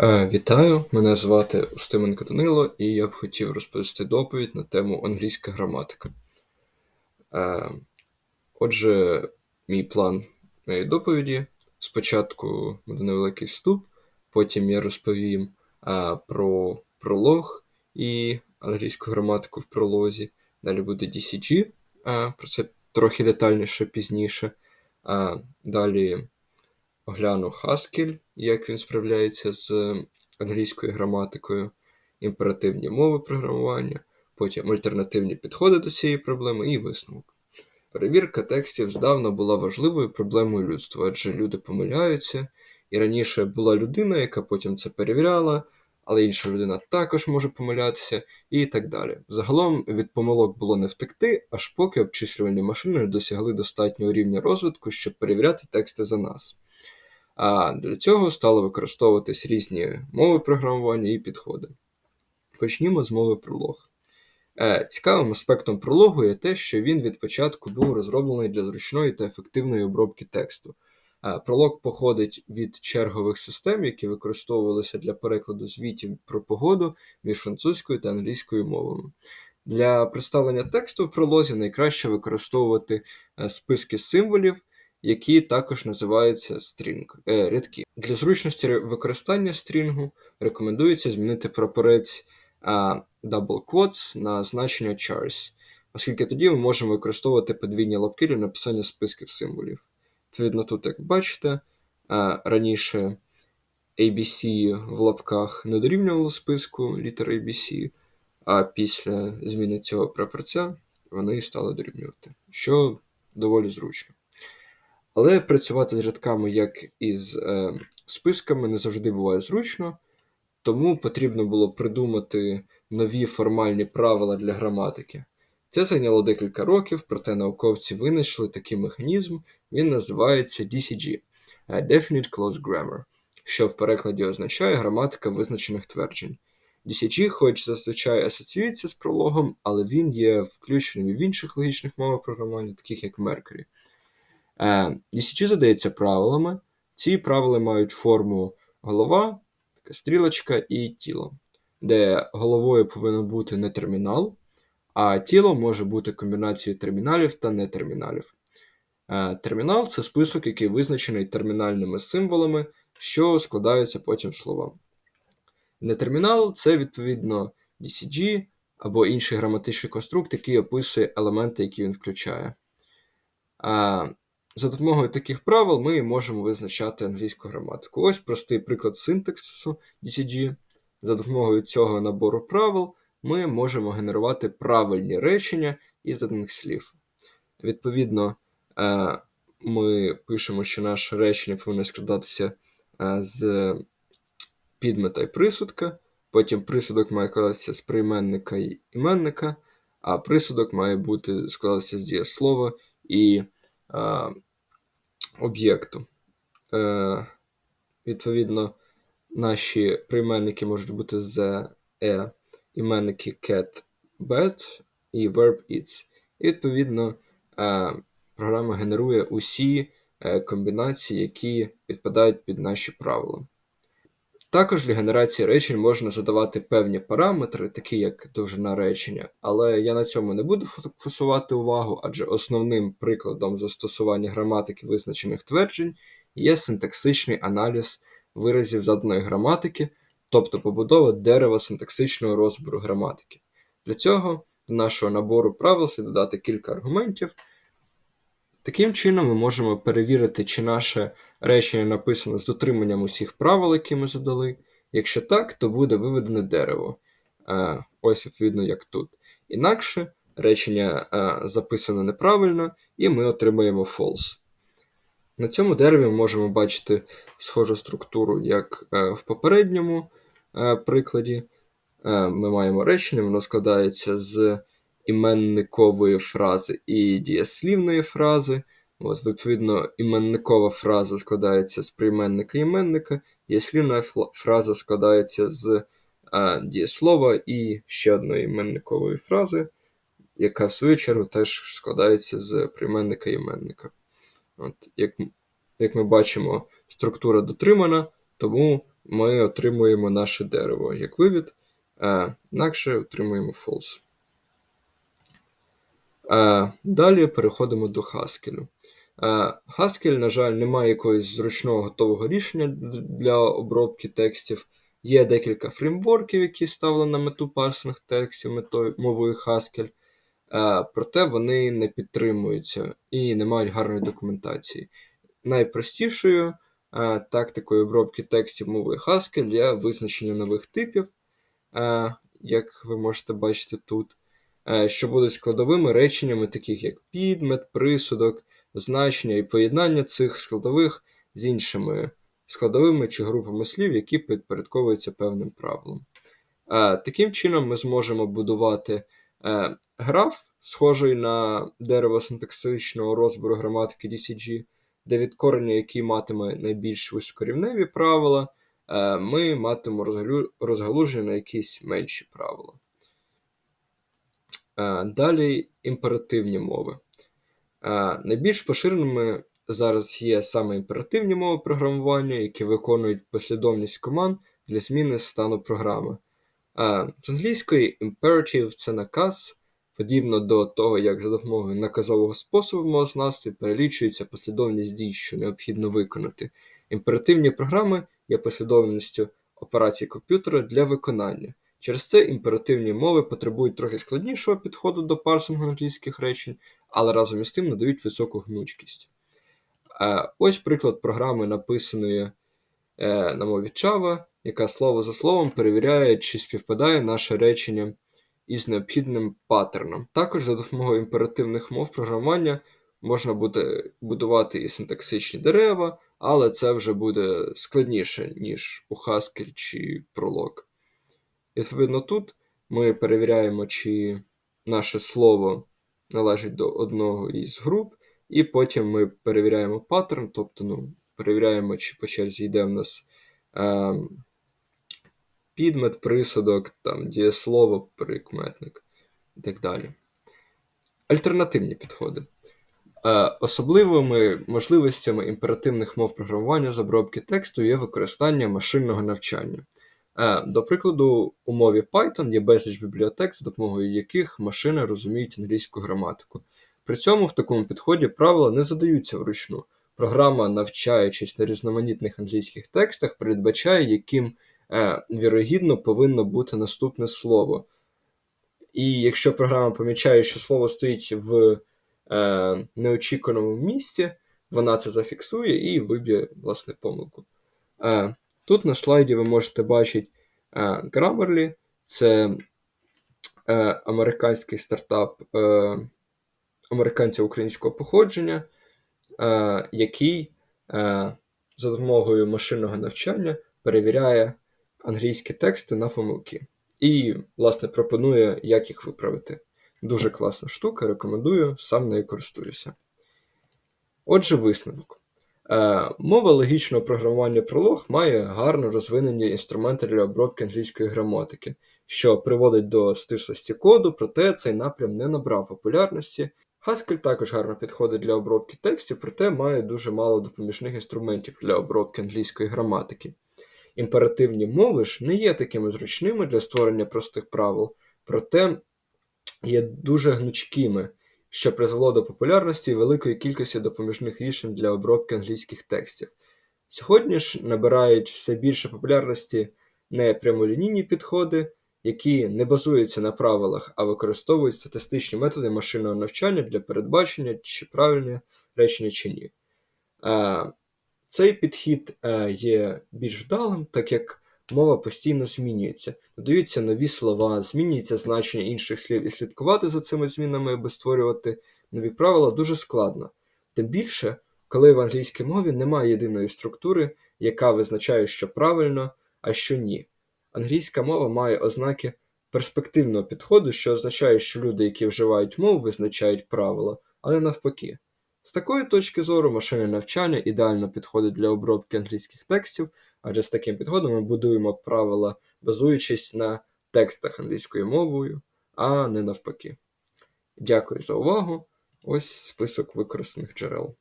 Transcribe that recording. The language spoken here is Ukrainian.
Е, Вітаю, мене звати Устименко Данило, і я б хотів розповісти доповідь на тему англійська граматика. Е, Отже, мій план моєї доповіді. Спочатку буде невеликий вступ, потім я розповім е, про пролог і англійську граматику в пролозі. Далі буде DCG, про це трохи детальніше пізніше. Далі огляну Haskell, як він справляється з англійською граматикою, імперативні мови програмування, потім альтернативні підходи до цієї проблеми і висновок. Перевірка текстів здавна була важливою проблемою людства, адже люди помиляються, і раніше була людина, яка потім це перевіряла, але інша людина також може помилятися, і так далі. Загалом від помилок було не втекти, аж поки обчислювальні машини досягли достатнього рівня розвитку, щоб перевіряти тексти за нас. А для цього стали використовуватись різні мови програмування і підходи. Почнімо з мови пролог. Е, цікавим аспектом прологу є те, що він від початку був розроблений для зручної та ефективної обробки тексту. Е, пролог походить від чергових систем, які використовувалися для перекладу звітів про погоду між французькою та англійською мовами. Для представлення тексту в пролозі найкраще використовувати е, списки символів які також називаються стрінг, е, рядки. Для зручності використання стрінгу рекомендується змінити прапорець а, double quotes на значення chars, оскільки тоді ми можемо використовувати подвійні лапки для написання списків символів. Відповідно, тут, як бачите, а, раніше ABC в лапках не дорівнювало списку літер ABC, а після зміни цього прапорця вони стали дорівнювати, що доволі зручно. Але працювати з рядками, як із е, списками, не завжди буває зручно, тому потрібно було придумати нові формальні правила для граматики. Це зайняло декілька років, проте науковці винайшли такий механізм, він називається DCG Definite Clause Grammar, що в перекладі означає граматика визначених тверджень. DCG, хоч зазвичай асоціюється з прологом, але він є включеним і в інших логічних мовах програмування, таких як Mercury. DCG е, задається правилами. Ці правила мають форму голова, така стрілочка і тіло, де головою повинен бути не термінал, а тіло може бути комбінацією терміналів та нетерміналів. Е, термінал це список, який визначений термінальними символами, що складаються потім слова. Нетермінал це відповідно DCG або інший граматичний конструкт, який описує елементи, які він включає. За допомогою таких правил ми можемо визначати англійську граматику. Ось простий приклад синтаксису DCG. За допомогою цього набору правил ми можемо генерувати правильні речення із одних слів. Відповідно, е, ми пишемо, що наше речення повинно складатися е, з підмета і присудка. Потім присудок має складатися з прийменника і іменника, а присудок має бути складатися з дієслова і е, об'єкту. Е, Відповідно, наші прийменники можуть бути the, e, іменники cat, bed і verb its. І відповідно е, програма генерує усі е, комбінації, які підпадають під наші правила. Також для генерації речень можна задавати певні параметри, такі як довжина речення, але я на цьому не буду фокусувати увагу, адже основним прикладом застосування граматики визначених тверджень є синтаксичний аналіз виразів заданої граматики, тобто побудова дерева синтаксичного розбору граматики. Для цього до нашого набору правил слід додати кілька аргументів. Таким чином, ми можемо перевірити, чи наше речення написано з дотриманням усіх правил, які ми задали. Якщо так, то буде виведене дерево. Е, ось, відповідно, як тут. Інакше речення е, записано неправильно, і ми отримаємо false. На цьому дереві ми можемо бачити схожу структуру, як е, в попередньому прикладі. Ми маємо речення, воно складається з іменникової фрази і дієслівної фрази. От, Відповідно, іменникова фраза складається з прийменника іменника, дієслівна фраза складається з а, дієслова і ще одної іменникової фрази, яка в свою чергу теж складається з прийменника іменника. От, Як як ми бачимо, структура дотримана, тому ми отримуємо наше дерево як вивід, е, інакше отримуємо false. Е, Далі переходимо до Haskell. Е, Haskell, на жаль, не має якогось зручного готового рішення для обробки текстів. Є декілька фреймворків, які ставили на мету парсинг текстів метою мовою Haskell, е, проте вони не підтримуються і не мають гарної документації. Найпростішою тактикою обробки текстів мовою Haskell є визначення нових типів, як ви можете бачити тут, що будуть складовими реченнями, таких як підмет, присудок, значення і поєднання цих складових з іншими складовими чи групами слів, які підпорядковуються певним правилам. Е, Таким чином, ми зможемо будувати е, граф, схожий на дерево синтаксичного розбору граматики DCG, де від корення, який матиме найбільш високорівневі правила, е, ми матимемо розгалуження на якісь менші правила. Далі імперативні мови. Найбільш поширеними зараз є саме імперативні мови програмування, які виконують послідовність команд для зміни стану програми. З англійської imperative це наказ, подібно до того, як за допомогою наказового способу мовознавстві перелічується послідовність дій, що необхідно виконати. Імперативні програми є послідовністю операцій комп'ютера для виконання. Через це імперативні мови потребують трохи складнішого підходу до парсингу англійських речень, але разом із тим надають високу гнучкість. Е, Ось приклад програми, написаної е, на мові Java, яка слово за словом перевіряє, чи співпадає наше речення із необхідним паттерном. Також за допомогою імперативних мов програмування можна буде будувати і синтаксичні дерева, але це вже буде складніше, ніж у Haskell чи Prolog. Відповідно, тут ми перевіряємо, чи наше слово належить до одного із груп, і потім ми перевіряємо паттерн, тобто ну, перевіряємо, чи по черзі йде в нас е, підмет, присудок, там, дієслово, прикметник і так далі. Альтернативні підходи. Е, Особливими можливостями імперативних мов програмування з обробки тексту є використання машинного навчання. Е, До прикладу, у мові Python є безліч бібліотек, за допомогою яких машини розуміють англійську граматику. При цьому в такому підході правила не задаються вручну. Програма, навчаючись на різноманітних англійських текстах, передбачає, яким е, вірогідно повинно бути наступне слово. І якщо програма помічає, що слово стоїть в е, неочікуваному місці, вона це зафіксує і виб'є власне помилку. Е, Тут на слайді ви можете бачити е, Grammarly, це е, американський стартап е, американця українського походження, який за допомогою машинного навчання перевіряє англійські тексти на помилки. І, власне, пропонує, як їх виправити. Дуже класна штука, рекомендую, сам нею користуюся. Отже, висновок. Е, Мова логічного програмування Prolog має гарно розвинені інструменти для обробки англійської граматики, що приводить до стислості коду, проте цей напрям не набрав популярності. Haskell також гарно підходить для обробки текстів, проте має дуже мало допоміжних інструментів для обробки англійської граматики. Імперативні мови ж не є такими зручними для створення простих правил, проте є дуже гнучкими, що призвело до популярності великої кількості допоміжних рішень для обробки англійських текстів. Сьогодні ж набирають все більше популярності не прямолінійні підходи, які не базуються на правилах, а використовують статистичні методи машинного навчання для передбачення, чи правильне речення чи ні. Е, Цей підхід е, є більш вдалим, так як мова постійно змінюється. Додаються нові слова, змінюється значення інших слів, і слідкувати за цими змінами, аби створювати нові правила, дуже складно. Тим більше, коли в англійській мові немає єдиної структури, яка визначає, що правильно, а що ні. Англійська мова має ознаки перспективного підходу, що означає, що люди, які вживають мову, визначають правила, але навпаки. З такої точки зору машинне навчання ідеально підходить для обробки англійських текстів, адже з таким підходом ми будуємо правила, базуючись на текстах англійською мовою, а не навпаки. Дякую за увагу. Ось список використаних джерел.